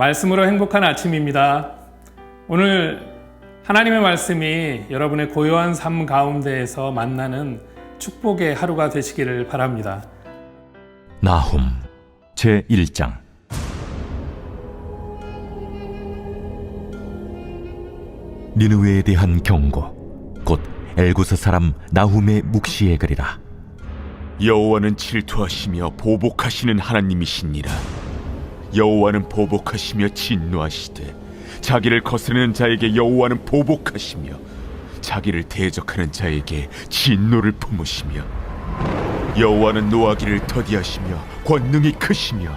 말씀으로 행복한 아침입니다. 오늘 하나님의 말씀이 여러분의 고요한 삶 가운데에서 만나는 축복의 하루가 되시기를 바랍니다. 나훔 제 1장 니느웨에 대한 경고 곧 엘구스 사람 나훔의 묵시에 그리라 여호와는 질투하시며 보복하시는 하나님이시니라. 여호와는 보복하시며 진노하시되 자기를 거스르는 자에게 여호와는 보복하시며 자기를 대적하는 자에게 진노를 품으시며 여호와는 노하기를 더디하시며 권능이 크시며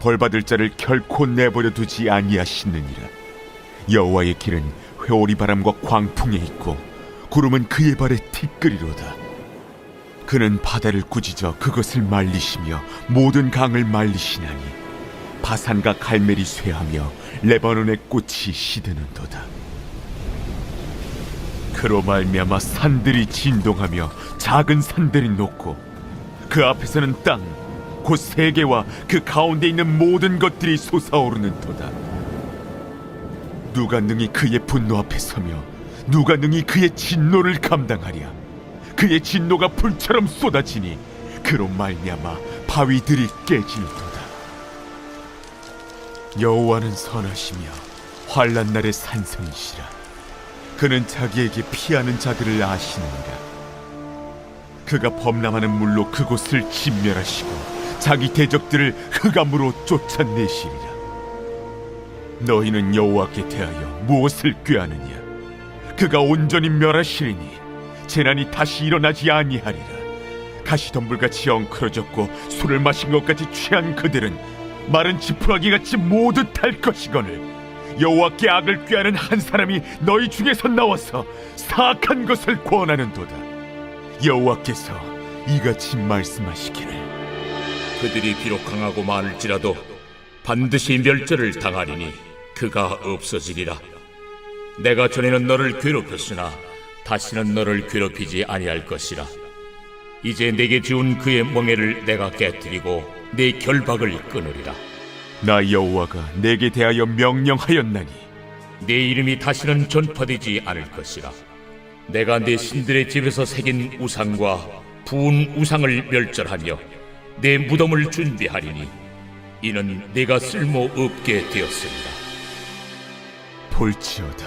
벌받을 자를 결코 내버려 두지 아니하시느니라. 여호와의 길은 회오리 바람과 광풍에 있고 구름은 그의 발에 티끌이로다. 그는 바다를 꾸짖어 그것을 말리시며 모든 강을 말리시나니 바산과 갈멜이 쇠하며 레바논의 꽃이 시드는도다. 그로 말미암아 산들이 진동하며 작은 산들이 녹고 그 앞에서는 땅 곧 세계와 그 가운데 있는 모든 것들이 솟아오르는도다. 누가 능히 그의 분노 앞에 서며 누가 능히 그의 진노를 감당하랴 그의 진노가 불처럼 쏟아지니 그로 말미암아 바위들이 깨질도다 여호와는 선하시며 환란 날의 산성이시라. 그는 자기에게 피하는 자들을 아시느니라 그가 범람하는 물로 그곳을 진멸하시고 자기 대적들을 흑암으로 쫓아내시리라. 너희는 여호와께 대하여 무엇을 꾀하느냐? 그가 온전히 멸하시리니 재난이 다시 일어나지 아니하리라. 가시덤불같이 엉클어졌고 술을 마신 것 같이 취한 그들은 마른 지푸라기 같이 모두 탈 것이거늘 여호와께 악을 꾀하는 한 사람이 너희 중에서 나와서 사악한 것을 권하는도다 여호와께서 이같이 말씀하시기를 그들이 비록 강하고 많을지라도 반드시 멸절을 당하리니 그가 없어지리라. 내가 전에는 너를 괴롭혔으나 다시는 너를 괴롭히지 아니할 것이라. 이제 내게 지운 그의 멍에를 내가 깨뜨리고 내 결박을 끊으리라. 나 여호와가 내게 대하여 명령하였나니 내 이름이 다시는 전파되지 않을 것이라. 내가 내 신들의 집에서 새긴 우상과 부은 우상을 멸절하며 내 무덤을 준비하리니 이는 내가 쓸모 없게 되었습니다. 볼지어다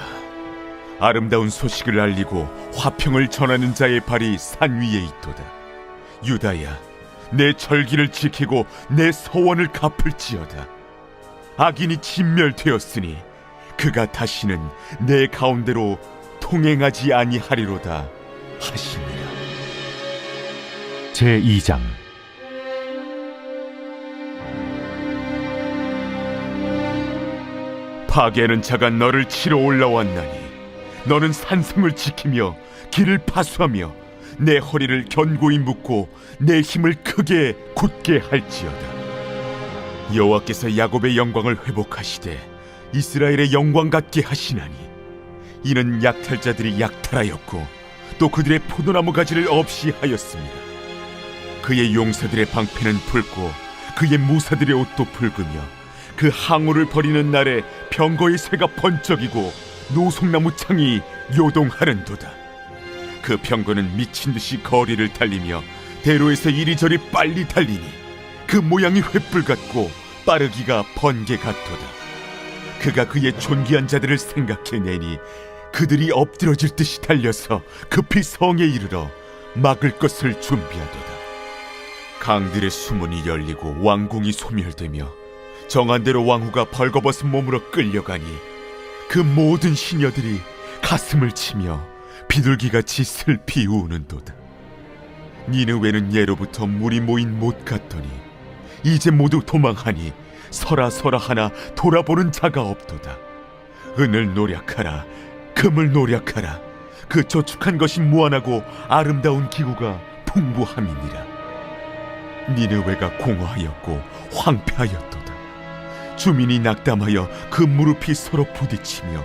아름다운 소식을 알리고 화평을 전하는 자의 발이 산 위에 있도다 유다야 내 절기를 지키고 내 서원을 갚을지어다. 악인이 진멸되었으니 그가 다시는 내 가운데로 통행하지 아니하리로다 하시니라. 제 2장. 파괴하는 자가 너를 치러 올라왔나니 너는 산성을 지키며 길을 파수하며 내 허리를 견고히 묶고 내 힘을 크게 굳게 할지어다 여호와께서 야곱의 영광을 회복하시되 이스라엘의 영광 같게 하시나니 이는 약탈자들이 약탈하였고 또 그들의 포도나무 가지를 없이 하였습니다 그의 용사들의 방패는 붉고 그의 무사들의 옷도 붉으며 그 항우를 버리는 날에 병거의 쇠가 번쩍이고 노송나무 창이 요동하는도다. 그 병거는 미친 듯이 거리를 달리며 대로에서 이리저리 빨리 달리니 그 모양이 횃불 같고 빠르기가 번개 같도다. 그가 그의 존귀한 자들을 생각해내니 그들이 엎드러질 듯이 달려서 급히 성에 이르러 막을 것을 준비하도다. 강들의 수문이 열리고 왕궁이 소멸되며 정한대로 왕후가 벌거벗은 몸으로 끌려가니 그 모든 시녀들이 가슴을 치며 비둘기같이 슬피 우는도다. 니느웨는 예로부터 물이 모인 못 같더니 이제 모두 도망하니 서라 서라 하나 돌아보는 자가 없도다. 은을 노력하라, 금을 노력하라. 그 저축한 것이 무한하고 아름다운 기구가 풍부함이니라. 니느웨가 공허하였고 황폐하였도다. 주민이 낙담하여 그 무릎이 서로 부딪히며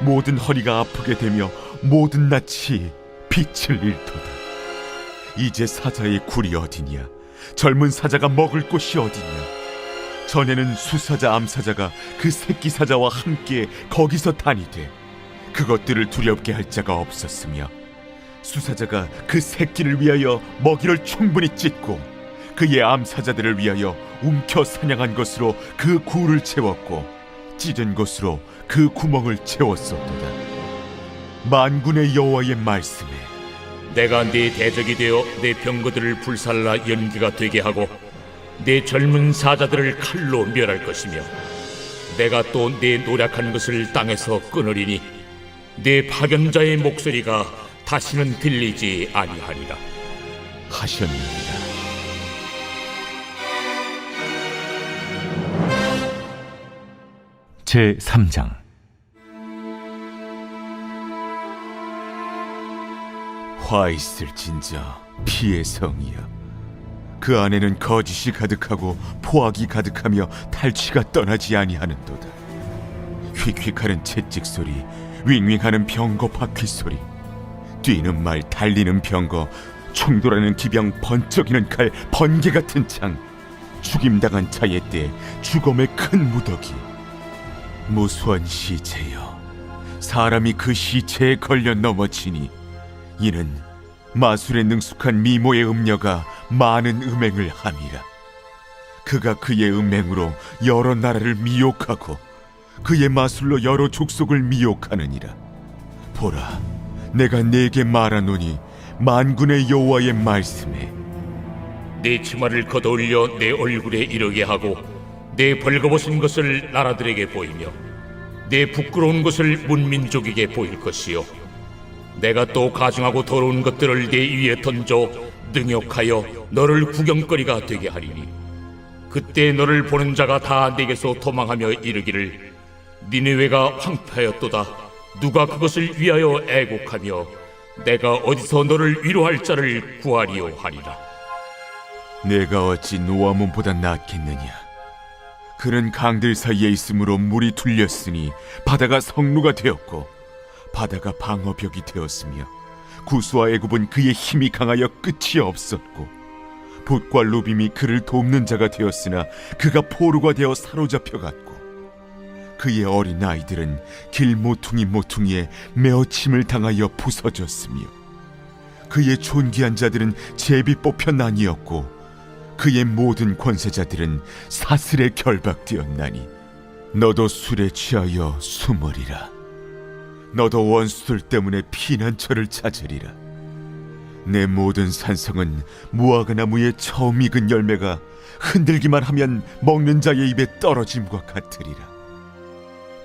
모든 허리가 아프게 되며 모든 낯이 빛을 잃도다. 이제 사자의 굴이 어디냐? 젊은 사자가 먹을 곳이 어디냐? 전에는 수사자 암사자가 그 새끼 사자와 함께 거기서 다니되 그것들을 두렵게 할 자가 없었으며 수사자가 그 새끼를 위하여 먹이를 충분히 찢고 그의 암사자들을 위하여 움켜 사냥한 것으로 그 구를 채웠고 찢은 것으로 그 구멍을 채웠었도다 만군의 여호와의 말씀에 내가 네 대적이 되어 내 병거들을 불살라 연기가 되게 하고 내 젊은 사자들을 칼로 멸할 것이며 내가 또내 노력한 것을 땅에서 끊으리니 내 파견자의 목소리가 다시는 들리지 아니하리라. 하셨느니라. 제 3장 화 있을 진저 피의 성이여. 그 안에는 거짓이 가득하고 포악이 가득하며 탈취가 떠나지 아니하는도다. 휙휙하는 채찍 소리 윙윙하는 병거 바퀴 소리 뛰는 말 달리는 병거 충돌하는 기병 번쩍이는 칼 번개 같은 창 죽임당한 자의 때 죽음의 큰 무더기. 무수한 시체여 사람이 그 시체에 걸려 넘어지니 이는 마술에 능숙한 미모의 음녀가 많은 음행을 함이라. 그가 그의 음행으로 여러 나라를 미혹하고 그의 마술로 여러 족속을 미혹하느니라. 보라, 내가 네게 말하노니 만군의 여호와의 말씀에 내 치마를 걷어올려 내 얼굴에 이르게 하고 내 벌거벗은 것을 나라들에게 보이며 내 부끄러운 것을 문민족에게 보일 것이요 내가 또 가증하고 더러운 것들을 내 위에 던져 능욕하여 너를 구경거리가 되게 하리니 그때 너를 보는 자가 다 내게서 도망하며 이르기를 니네웨가 황폐하였도다 누가 그것을 위하여 애곡하며 내가 어디서 너를 위로할 자를 구하리요 하리라 내가 어찌 노아몬보다 낫겠느냐? 그는 강들 사이에 있으므로 물이 툴렸으니 바다가 성루가 되었고 바다가 방어벽이 되었으며 구수와 애굽은 그의 힘이 강하여 끝이 없었고 봇과 루빔이 그를 돕는 자가 되었으나 그가 포로가 되어 사로잡혀 갔고 그의 어린 아이들은 길 모퉁이 모퉁이에 메어침을 당하여 부서졌으며 그의 존귀한 자들은 제비 뽑혀 나뉘었고 그의 모든 권세자들은 사슬에 결박되었나니 너도 술에 취하여 숨으리라 너도 원수들 때문에 피난처를 찾으리라. 내 모든 산성은 무화과 나무의 처음 익은 열매가 흔들기만 하면 먹는 자의 입에 떨어짐과 같으리라.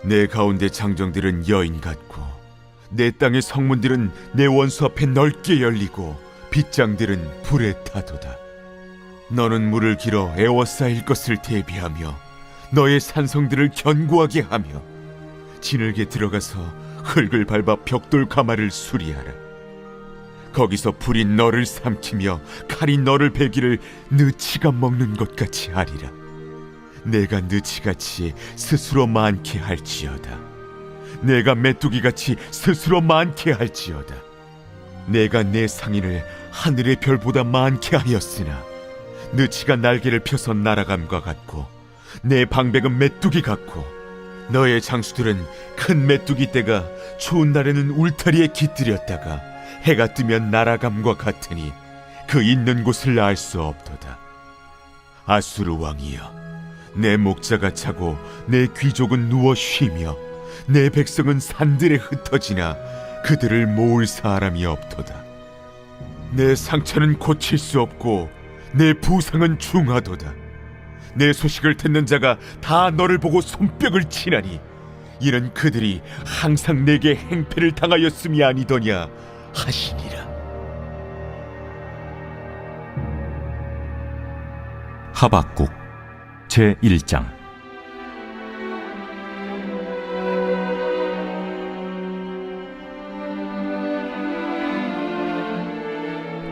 내 가운데 장정들은 여인 같고 내 땅의 성문들은 내 원수 앞에 넓게 열리고 빗장들은 불에 타도다. 너는 물을 길어 에워싸일 것을 대비하며 너의 산성들을 견고하게 하며 진흙에 들어가서 흙을 밟아 벽돌 가마를 수리하라. 거기서 불이 너를 삼키며 칼이 너를 베기를 느치가 먹는 것 같이 하리라. 내가 느치같이 스스로 많게 할지어다. 내가 메뚜기같이 스스로 많게 할지어다. 내가 내 상인을 하늘의 별보다 많게 하였으나 느치가 날개를 펴서 날아감과 같고 내 방백은 메뚜기 같고 너의 장수들은 큰 메뚜기 떼가 추운 날에는 울타리에 깃들였다가 해가 뜨면 날아감과 같으니 그 있는 곳을 알 수 없도다 아수르 왕이여 내 목자가 차고 내 귀족은 누워 쉬며 내 백성은 산들에 흩어지나 그들을 모을 사람이 없도다 내 상처는 고칠 수 없고 내 부상은 중하도다. 내 소식을 듣는 자가 다 너를 보고 손뼉을 치나니 이는 그들이 항상 내게 행패를 당하였음이 아니더냐 하시니라. 하박국 제 1장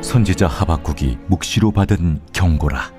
선지자 하박국이 묵시로 받은 경고라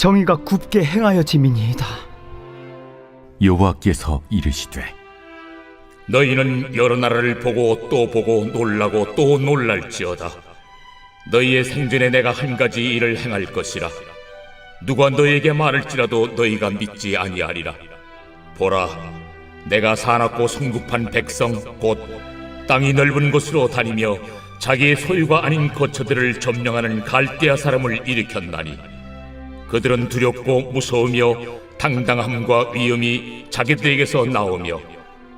정의가 굽게 행하여짐이니이다. 여호와께서 이르시되 너희는 여러 나라를 보고 또 보고 놀라고 또 놀랄지어다. 너희의 생전에 내가 한 가지 일을 행할 것이라. 누가 너희에게 말할지라도 너희가 믿지 아니하리라. 보라, 내가 사납고 성급한 백성 곧 땅이 넓은 곳으로 다니며 자기의 소유가 아닌 거처들을 점령하는 갈대아 사람을 일으켰나니 그들은 두렵고 무서우며 당당함과 위엄이 자기들에게서 나오며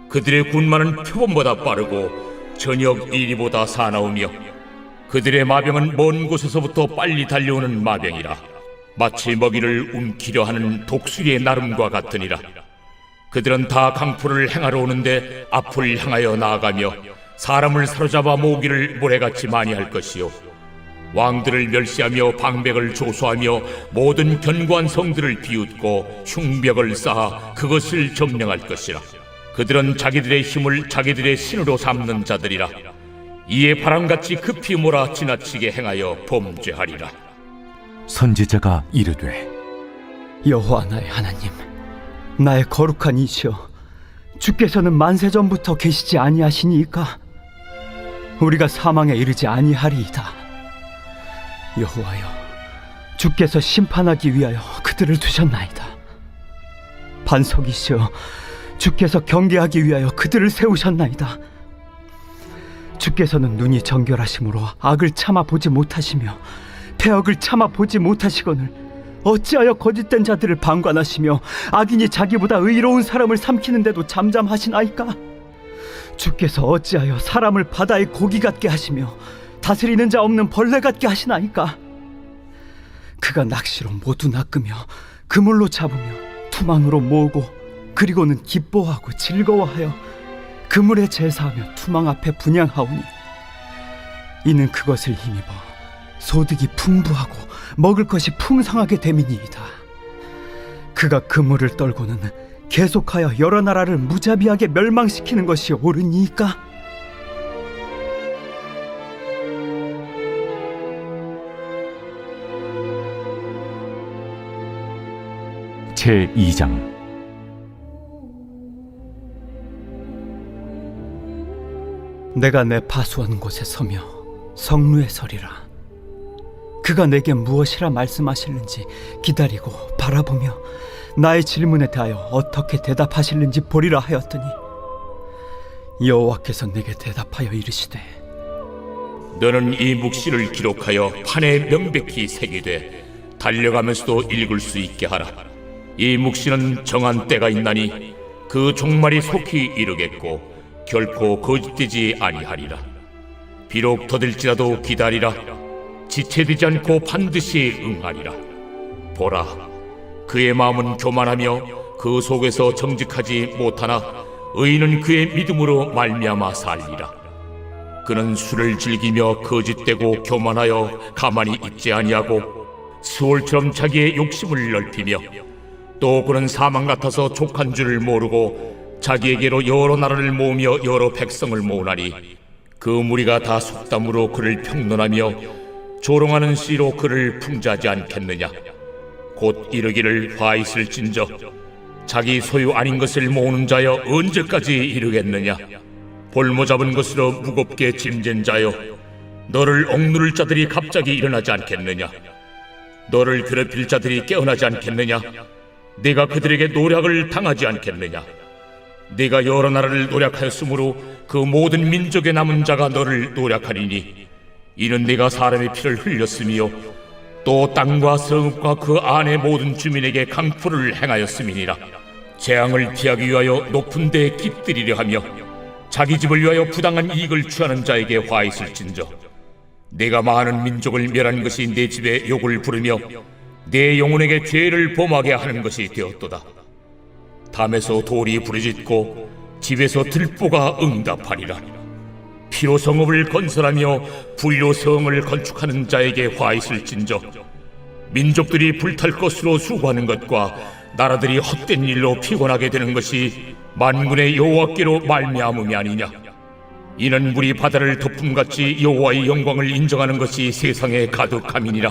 그들의 군마는 표범보다 빠르고 저녁 이리보다 사나우며 그들의 마병은 먼 곳에서부터 빨리 달려오는 마병이라 마치 먹이를 움키려 하는 독수리의 나름과 같으니라. 그들은 다 강포를 행하러 오는데 앞을 향하여 나아가며 사람을 사로잡아 모으기를 모래같이 많이 할 것이요 왕들을 멸시하며 방백을 조소하며 모든 견고한 성들을 비웃고 흉벽을 쌓아 그것을 점령할 것이라. 그들은 자기들의 힘을 자기들의 신으로 삼는 자들이라. 이에 바람같이 급히 몰아 지나치게 행하여 범죄하리라. 선지자가 이르되 여호와 나의 하나님, 나의 거룩한 이시여, 주께서는 만세 전부터 계시지 아니하시니이까? 우리가 사망에 이르지 아니하리이다. 여호와여, 주께서 심판하기 위하여 그들을 두셨나이다. 반석이시여, 주께서 경계하기 위하여 그들을 세우셨나이다. 주께서는 눈이 정결하심으로 악을 참아 보지 못하시며 폐역을 참아 보지 못하시거늘 어찌하여 거짓된 자들을 방관하시며 악인이 자기보다 의로운 사람을 삼키는데도 잠잠하시나이까? 주께서 어찌하여 사람을 바다의 고기 같게 하시며 다스리는 자 없는 벌레 같게 하시나이까? 그가 낚시로 모두 낚으며 그물로 잡으며 투망으로 모으고 그리고는 기뻐하고 즐거워하여 그물에 제사하며 투망 앞에 분양하오니 이는 그것을 힘입어 소득이 풍부하고 먹을 것이 풍성하게 됨이니이다. 그가 그물을 떨고는 계속하여 여러 나라를 무자비하게 멸망시키는 것이 옳으니까? 제 2장 내가 내 파수한 곳에 서며 성루에 서리라. 그가 내게 무엇이라 말씀하실는지 기다리고 바라보며 나의 질문에 대하여 어떻게 대답하실는지 보리라 하였더니 여호와께서 내게 대답하여 이르시되 너는 이 묵시를 기록하여 판에 명백히 새기되 달려가면서도 읽을 수 있게 하라. 이 묵시는 정한 때가 있나니 그 종말이 속히 이르겠고 결코 거짓되지 아니하리라. 비록 더딜지라도 기다리라. 지체되지 않고 반드시 응하리라. 보라, 그의 마음은 교만하며 그 속에서 정직하지 못하나 의인은 그의 믿음으로 말미암아 살리라. 그는 술을 즐기며 거짓되고 교만하여 가만히 있지 아니하고 수월처럼 자기의 욕심을 넓히며 또 그는 사망 같아서 족한 줄을 모르고 자기에게로 여러 나라를 모으며 여러 백성을 모으나니 그 무리가 다 속담으로 그를 평론하며 조롱하는 씨로 그를 풍자하지 않겠느냐? 곧 이르기를 화 있을진저 자기 소유 아닌 것을 모으는 자여 언제까지 이르겠느냐? 볼모 잡은 것으로 무겁게 짐진 자여 너를 억누를 자들이 갑자기 일어나지 않겠느냐? 너를 괴롭힐 자들이 깨어나지 않겠느냐 네가 그들에게 노략을 당하지 않겠느냐? 네가 여러 나라를 노략하였으므로 그 모든 민족의 남은 자가 너를 노략하리니 이는 네가 사람의 피를 흘렸으며 또 땅과 성읍과 그 안의 모든 주민에게 강포를 행하였음이니라. 재앙을 피하기 위하여 높은 데에 깃들이려 하며 자기 집을 위하여 부당한 이익을 취하는 자에게 화 있을진저. 내가 많은 민족을 멸한 것이 내 집에 욕을 부르며 내 영혼에게 죄를 범하게 하는 것이 되었도다. 담에서 돌이 부르짖고 집에서 들보가 응답하리라. 피로 성읍을 건설하며 불로 성을 건축하는 자에게 화 있을진저 민족들이 불탈 것으로 수고하는 것과 나라들이 헛된 일로 피곤하게 되는 것이 만군의 여호와께로 말미암음이 아니냐. 이는 우리 바다를 덮음같이 여호와의 영광을 인정하는 것이 세상에 가득함이니라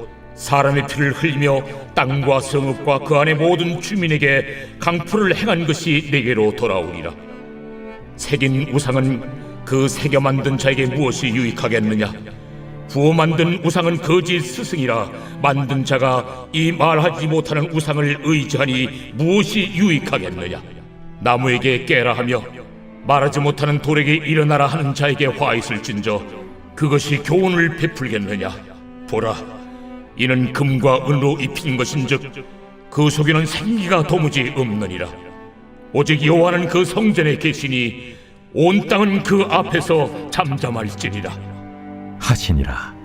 사람의 피를 흘리며 땅과 성읍과 그 안의 모든 주민에게 강포를 행한 것이 내게로 돌아오리라. 새긴 우상은 그 새겨 만든 자에게 무엇이 유익하겠느냐? 부어 만든 우상은 거짓 스승이라 만든 자가 이 말하지 못하는 우상을 의지하니 무엇이 유익하겠느냐? 나무에게 깨라 하며 말하지 못하는 돌에게 일어나라 하는 자에게 화 있을진저 그것이 교훈을 베풀겠느냐? 보라 이는 금과 은으로 입힌 것인즉 그 속에는 생기가 도무지 없느니라. 오직 여호와는 그 성전에 계시니 온 땅은 그 앞에서 잠잠할지니라. 하시니라